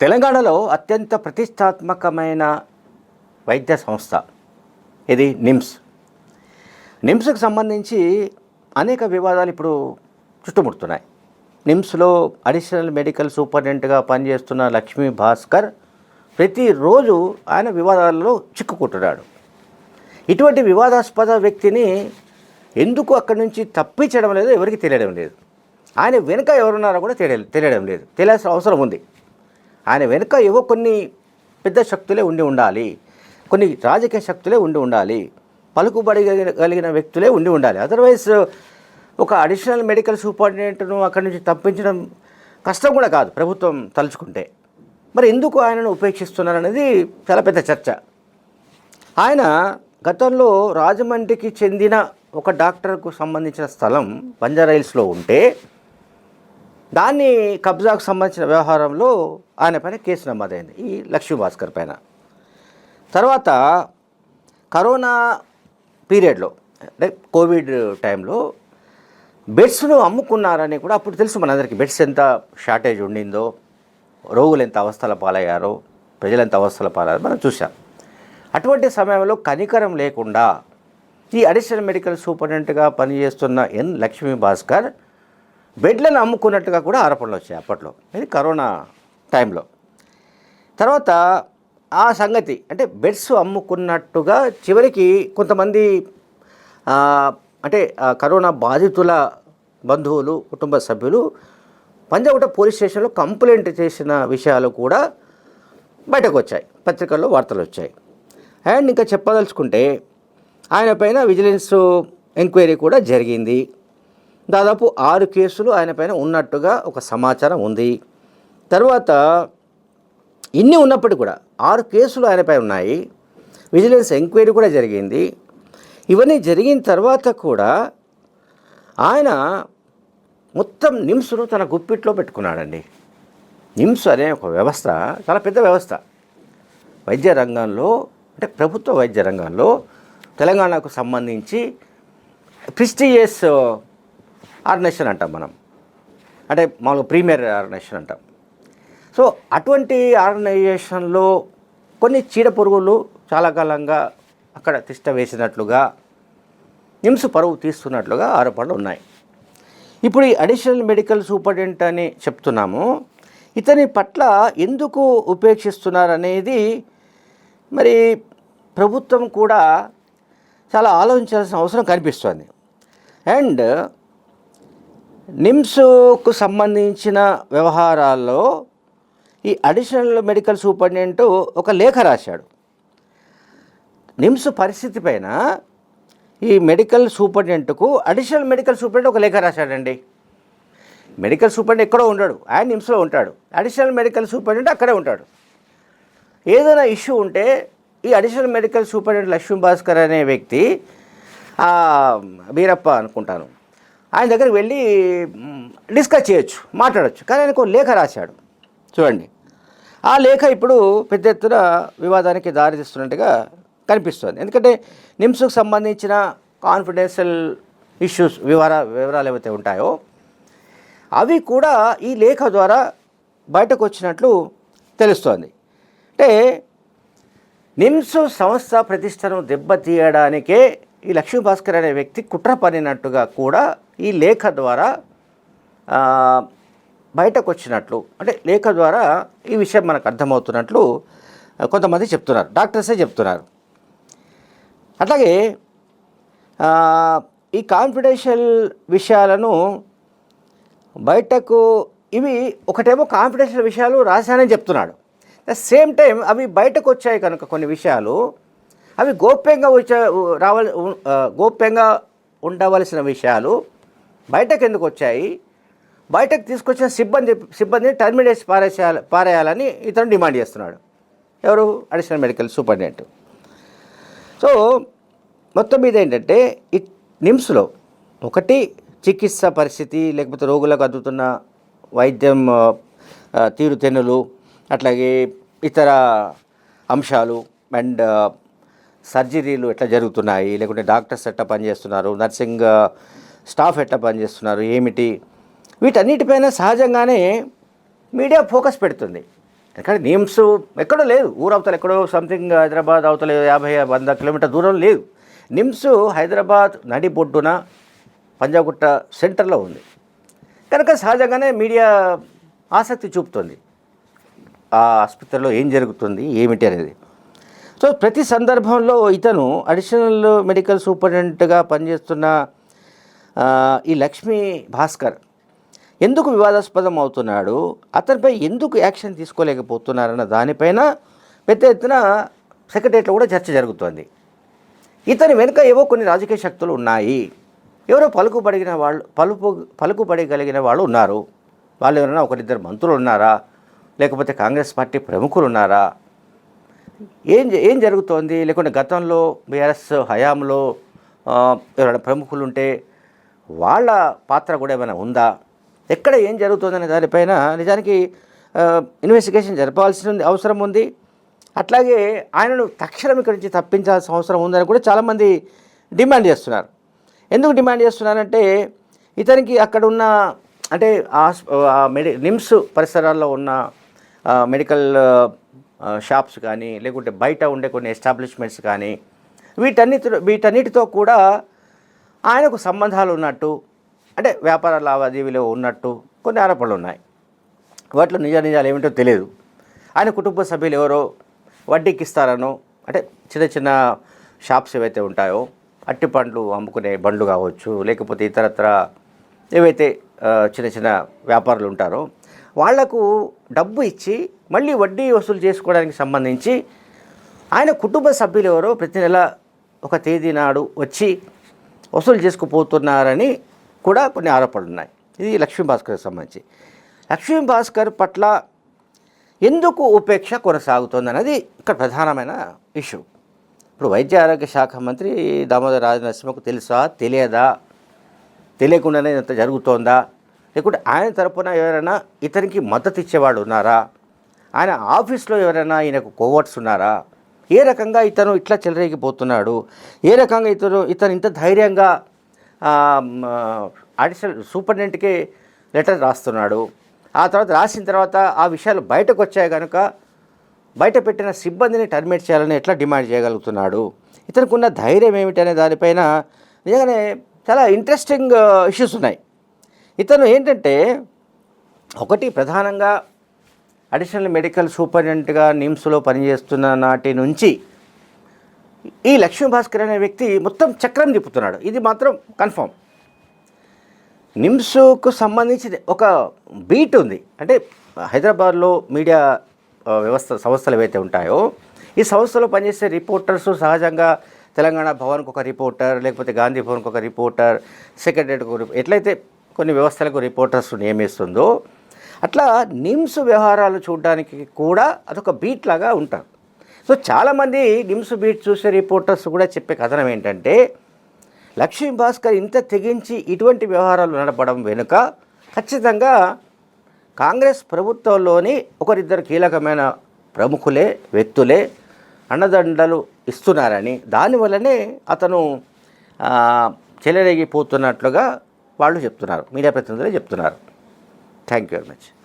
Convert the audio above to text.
తెలంగాణలో అత్యంత ప్రతిష్టాత్మకమైన వైద్య సంస్థ ఇది నిమ్స్. నిమ్స్కి సంబంధించి అనేక వివాదాలు ఇప్పుడు చుట్టుముడుతున్నాయి. నిమ్స్లో అడిషనల్ మెడికల్ సూపరింటెండెంట్గా పనిచేస్తున్న లక్ష్మీ భాస్కర్ ప్రతిరోజు ఆయన వివాదాలలో చిక్కుకుంటున్నాడు. ఇటువంటి వివాదాస్పద వ్యక్తిని ఎందుకు అక్కడి నుంచి తప్పించడం లేదు ఎవరికి తెలియడం లేదు. ఆయన వెనుక ఎవరున్నారో కూడా తెలియ తెలియడం లేదు. తెలియాల్సిన అవసరం ఉంది. ఆయన వెనుక ఏవో కొన్ని పెద్ద శక్తులే ఉండి ఉండాలి. కొన్ని రాజకీయ శక్తులే ఉండి ఉండాలి. పలుకుబడి కలిగిన- వ్యక్తులే ఉండి ఉండాలి. అదర్వైజ్ ఒక అడిషనల్ మెడికల్ సూపరింటెండెంట్ను అక్కడి నుంచి తప్పించడం కష్టం కూడా కాదు ప్రభుత్వం తలుచుకుంటే. మరి ఎందుకు ఆయనను ఉపేక్షిస్తున్నారనేది చాలా పెద్ద చర్చ. ఆయన గతంలో రాజమండ్రికి చెందిన ఒక డాక్టర్కు సంబంధించిన స్థలం బంజారాయిల్స్లో ఉంటే దాన్ని కబ్జాకు సంబంధించిన వ్యవహారంలో ఆయన పైన కేసు నమోదైంది ఈ లక్ష్మీ భాస్కర్ పైన. తర్వాత కరోనా పీరియడ్లో అంటే కోవిడ్ టైంలో బెడ్స్ను అమ్ముకున్నారని కూడా అప్పుడు తెలుసు మనందరికీ. బెడ్స్ ఎంత షార్టేజ్ ఉండిందో రోగులు ఎంత అవస్థల పాలయ్యారో ప్రజలు ఎంత అవస్థల పాలయ్యారో మనం చూసాం అటువంటి సమయంలో కనికరం లేకుండా ఈ అడిషనల్ మెడికల్ సూపరింటెండెంట్గా పనిచేస్తున్న ఎన్ లక్ష్మీ భాస్కర్ బెడ్లను అమ్ముకున్నట్టుగా కూడా ఆరోపణలు వచ్చాయి అప్పట్లో. ఇది కరోనా టైంలో. తర్వాత ఆ సంగతి అంటే బెడ్స్ అమ్ముకున్నట్టుగా చివరికి కొంతమంది అంటే కరోనా బాధితుల బంధువులు కుటుంబ సభ్యులు పంజాగుట్ట పోలీస్ స్టేషన్లో కంప్లైంట్ చేసిన విషయాలు కూడా బయటకు వచ్చాయి పత్రికల్లో వార్తలు వచ్చాయి. అండ్ ఇంకా చెప్పదలుచుకుంటే ఆయన పైన విజిలెన్స్ ఎంక్వైరీ కూడా జరిగింది. దాదాపు ఆరు కేసులు ఆయన పైన ఉన్నట్టుగా ఒక సమాచారం ఉంది. తర్వాత ఇన్ని ఉన్నప్పటికీ కూడా ఆరు కేసులు ఆయనపై ఉన్నాయి. విజిలెన్స్ ఎంక్వైరీ కూడా జరిగింది. ఇవన్నీ జరిగిన తర్వాత కూడా ఆయన మొత్తం నిమ్స్ను తన గుప్పిట్లో పెట్టుకున్నాడండి. నిమ్స్ అనే ఒక వ్యవస్థ చాలా పెద్ద వ్యవస్థ. వైద్య రంగంలో అంటే ప్రభుత్వ వైద్య రంగంలో తెలంగాణకు సంబంధించి ప్రిస్టిజియస్ ఆర్గనైజేషన్ అంటాం మనం. అంటే మామూలుగా ప్రీమియర్ ఆర్గనైజేషన్ అంటాం. సో అటువంటి ఆర్గనైజేషన్లో కొన్ని చీడ పురుగులు చాలా కాలంగా అక్కడ తిష్ట వేసినట్లుగా నిమ్స్ పరువు తీస్తున్నట్లుగా ఆరోపణలు ఉన్నాయి. ఇప్పుడు ఈ అడిషనల్ మెడికల్ సూపరింటెండెంట్ అని చెప్తున్నాము. ఇతని పట్ల ఎందుకు ఉపేక్షిస్తున్నారనేది మరి ప్రభుత్వం కూడా చాలా ఆలోచించాల్సిన అవసరం కనిపిస్తుంది. అండ్ నిమ్స్కు సంబంధించిన వ్యవహారాల్లో ఈ అడిషనల్ మెడికల్ సూపరింటెండెంట్ ఒక లేఖ రాశాడు. నిమ్స్ పరిస్థితి పైన ఈ మెడికల్ సూపరింటెండెంట్కు అడిషనల్ మెడికల్ సూపరింటెండెంట్ ఒక లేఖ రాశాడండి. మెడికల్ సూపరింటెండెంట్ ఎక్కడో ఉండడు. ఆయన నిమ్స్లో ఉంటాడు. అడిషనల్ మెడికల్ సూపరింటెండెంట్ అక్కడే ఉంటాడు. ఏదైనా ఇష్యూ ఉంటే ఈ additional medical superintendent Lakshmi Bhaskar అనే వ్యక్తి వీరప్ప అనుకుంటాను. ఆయన దగ్గరికి వెళ్ళి డిస్కస్ చేయొచ్చు మాట్లాడచ్చు. కానీ ఆయనకు ఒక లేఖ రాశాడు. చూడండి. ఆ లేఖ ఇప్పుడు పెద్ద ఎత్తున వివాదానికి దారితీస్తున్నట్టుగా కనిపిస్తుంది. ఎందుకంటే నిమ్స్కు సంబంధించిన కాన్ఫిడెన్షియల్ ఇష్యూస్ వివర వివరాలు ఏవైతే ఉంటాయో అవి కూడా ఈ లేఖ ద్వారా బయటకు వచ్చినట్లు తెలుస్తోంది. అంటే నిమ్స్ సంస్థ ప్రతిష్టను దెబ్బతీయడానికే ఈ లక్ష్మీ భాస్కర్ అనే వ్యక్తి కుట్ర పనినట్టుగా కూడా ఈ లేఖ ద్వారా బయటకు వచ్చినట్లు అంటే లేఖ ద్వారా ఈ విషయం మనకు అర్థమవుతున్నట్లు కొంతమంది చెప్తున్నారు. డాక్టర్సే చెప్తున్నారు. అట్లాగే ఈ కాన్ఫిడెన్షియల్ విషయాలను బయటకు ఇవి ఒకటేమో కాన్ఫిడెన్షియల్ విషయాలు రాశానని చెప్తున్నాడు. ద సేమ్ టైం అవి బయటకు వచ్చాయి కనుక కొన్ని విషయాలు అవి గోప్యంగా వచ్చే రావాలి గోప్యంగా ఉండవలసిన విషయాలు బయటకు ఎందుకు వచ్చాయి? బయటకు తీసుకొచ్చిన సిబ్బంది సిబ్బందిని టర్మినేట్ పారేసేయాలి పారేయాలని ఇతను డిమాండ్ చేస్తున్నాడు. ఎవరు? Additional medical superintendent. సో మొత్తం మీద ఏంటంటే ఈ నిమ్స్లో ఒకటి చికిత్స పరిస్థితి లేకపోతే రోగులకు అందుతున్న వైద్యం తీరుతెన్నులు అట్లాగే ఇతర అంశాలు అండ్ సర్జరీలు ఎట్లా జరుగుతున్నాయి? లేకుంటే డాక్టర్స్ ఎట్లా పనిచేస్తున్నారు? నర్సింగ్ స్టాఫ్ ఎట్లా పనిచేస్తున్నారు? ఏమిటి? వీటన్నిటిపైన సహజంగానే మీడియా ఫోకస్ పెడుతుంది. ఎందుకంటే నిమ్స్ ఎక్కడో లేదు ఊరు అవతల ఎక్కడో సంథింగ్ హైదరాబాద్ అవతల యాభై వంద కిలోమీటర్ దూరం లేదు నిమ్స్ హైదరాబాద్ నడిబొడ్డున పంజాగుట్ట సెంటర్లో ఉంది. కనుక సహజంగానే మీడియా ఆసక్తి చూపుతుంది. ఆ ఆసుపత్రిలో ఏం జరుగుతుంది? ఏమిటి అనేది. సో ప్రతి సందర్భంలో ఇతను అడిషనల్ మెడికల్ సూపరింటెండెంట్గా పనిచేస్తున్న ఈ లక్ష్మీ భాస్కర్ ఎందుకు వివాదాస్పదం అవుతున్నాడు? అతనిపై ఎందుకు యాక్షన్ తీసుకోలేకపోతున్నారన్న దానిపైన పెద్ద ఎత్తున సెక్రటరియట్లో కూడా చర్చ జరుగుతోంది. ఇతని వెనుక ఏవో కొన్ని రాజకీయ శక్తులు ఉన్నాయి. ఎవరో పలుకుబడిగిన వాళ్ళు పలుపు పలుకుబడగలిగిన వాళ్ళు ఉన్నారు. వాళ్ళు ఎవరైనా ఒకరిద్దరు మంత్రులు ఉన్నారా? లేకపోతే కాంగ్రెస్ పార్టీ ప్రముఖులు ఉన్నారా? ఏం ఏం జరుగుతోంది? లేకుంటే గతంలో బీఆర్ఎస్ హయాంలో ఎవరైనా ప్రముఖులు ఉంటే వాళ్ళ పాత్ర కూడా ఏమైనా ఉందా? ఎక్కడ ఏం జరుగుతుందనే దానిపైన నిజానికి ఇన్వెస్టిగేషన్ జరపాల్సిన అవసరం ఉంది. అట్లాగే ఆయనను తక్షణం ఇక్కడి నుంచి తప్పించాల్సిన అవసరం ఉందని కూడా చాలామంది డిమాండ్ చేస్తున్నారు. ఎందుకు డిమాండ్ చేస్తున్నారంటే ఇతనికి అక్కడ ఉన్న అంటే ఆస్- ఆ మెడి నిమ్స్ పరిసరాల్లో ఉన్న మెడికల్ షాప్స్ కానీ లేకుంటే బయట ఉండే కొన్ని ఎస్టాబ్లిష్మెంట్స్ కానీ వీటన్నిటితో వీటన్నిటితో కూడా ఆయనకు సంబంధాలు ఉన్నట్టు అంటే వ్యాపార లావాదేవీలో ఉన్నట్టు కొన్ని ఆరోపణలు ఉన్నాయి. వాటిలో నిజ నిజాలు ఏమిటో తెలియదు ఆయన కుటుంబ సభ్యులు ఎవరో వడ్డీకి ఇస్తారనో అంటే చిన్న చిన్న షాప్స్ ఏవైతే ఉంటాయో అట్టి పండ్లు అమ్ముకునే బండ్లు కావచ్చు లేకపోతే ఇతరత్ర ఏవైతే చిన్న చిన్న వ్యాపారులు ఉంటారో వాళ్ళకు డబ్బు ఇచ్చి మళ్ళీ వడ్డీ వసూలు చేసుకోవడానికి సంబంధించి ఆయన కుటుంబ సభ్యులు ఎవరో ప్రతి నెల ఒక తేదీ నాడు వచ్చి వసూలు చేసుకుపోతున్నారని కూడా కొన్ని ఆరోపణలు ఉన్నాయి. ఇది లక్ష్మీ భాస్కర్కి సంబంధించి. లక్ష్మీ భాస్కర్ పట్ల ఎందుకు ఉపేక్ష కొనసాగుతుంది అనేది ఇక్కడ ప్రధానమైన ఇష్యూ. ఇప్పుడు వైద్య ఆరోగ్య శాఖ మంత్రి దామోదర రాజనరసింహకు తెలుసా? తెలియదా? తెలియకుండానే ఇంత జరుగుతోందా? లేకుంటే ఆయన తరపున ఎవరైనా ఇతనికి మద్దతు ఇచ్చేవాడు ఉన్నారా? ఆయన ఆఫీస్లో ఎవరైనా ఈయనకు కోవర్ట్స్ ఉన్నారా? ఏ రకంగా ఇతను ఇట్లా చెలరేగిపోతున్నాడు? ఏ రకంగా ఇతను ఇతను ఇంత ధైర్యంగా అడిషనల్ సూపరింటెండెంట్కి లెటర్ రాస్తున్నాడు? ఆ తర్వాత రాసిన తర్వాత ఆ విషయాలు బయటకు వచ్చాయి కనుక బయట పెట్టిన సిబ్బందిని టర్మినేట్ చేయాలని ఎట్లా డిమాండ్ చేయగలుగుతున్నాడు? ఇతనికి ఉన్న ధైర్యం ఏమిటి అనే దానిపైన నిజంగానే చాలా ఇంట్రెస్టింగ్ ఇష్యూస్ ఉన్నాయి. ఇతను ఏంటంటే ఒకటి ప్రధానంగా అడిషనల్ మెడికల్ సూపరింటెండెంట్గా నిమ్స్లో పనిచేస్తున్న నాటి నుంచి ఈ లక్ష్మీ భాస్కర్ అనే వ్యక్తి మొత్తం చక్రం తిప్పుతున్నాడు. ఇది మాత్రం కన్ఫర్మ్ నిమ్స్కు సంబంధించి ఒక బీట్ ఉంది. అంటే హైదరాబాద్లో మీడియా వ్యవస్థ సంస్థలు ఏవైతే ఉంటాయో ఈ సంస్థలో పనిచేసే రిపోర్టర్స్ సహజంగా తెలంగాణ భవన్కి ఒక రిపోర్టర్ లేకపోతే గాంధీ భవన్కి ఒక రిపోర్టర్ సెక్రటరీకి ఒక ఎట్లయితే కొన్ని వ్యవస్థలకు రిపోర్టర్స్ నియమిస్తుందో అట్లా నిమ్స్ వ్యవహారాలు చూడడానికి కూడా అదొక బీట్ లాగా ఉంటారు సో చాలామంది నిమ్స్ బీట్ చూసే రిపోర్టర్స్ కూడా చెప్పే కథనం ఏంటంటే లక్ష్మీ భాస్కర్ ఇంత తెగించి ఇటువంటి వ్యవహారాలు నడపడం వెనుక ఖచ్చితంగా కాంగ్రెస్ ప్రభుత్వంలోని ఒకరిద్దరు కీలకమైన ప్రముఖులే వ్యక్తులే అన్నదండలు ఇస్తున్నారని దానివల్లనే అతను చెలరేగిపోతున్నట్లుగా వాళ్ళు చెప్తున్నారు. మీడియా ప్రతినిధులే చెప్తున్నారు. Thank you very much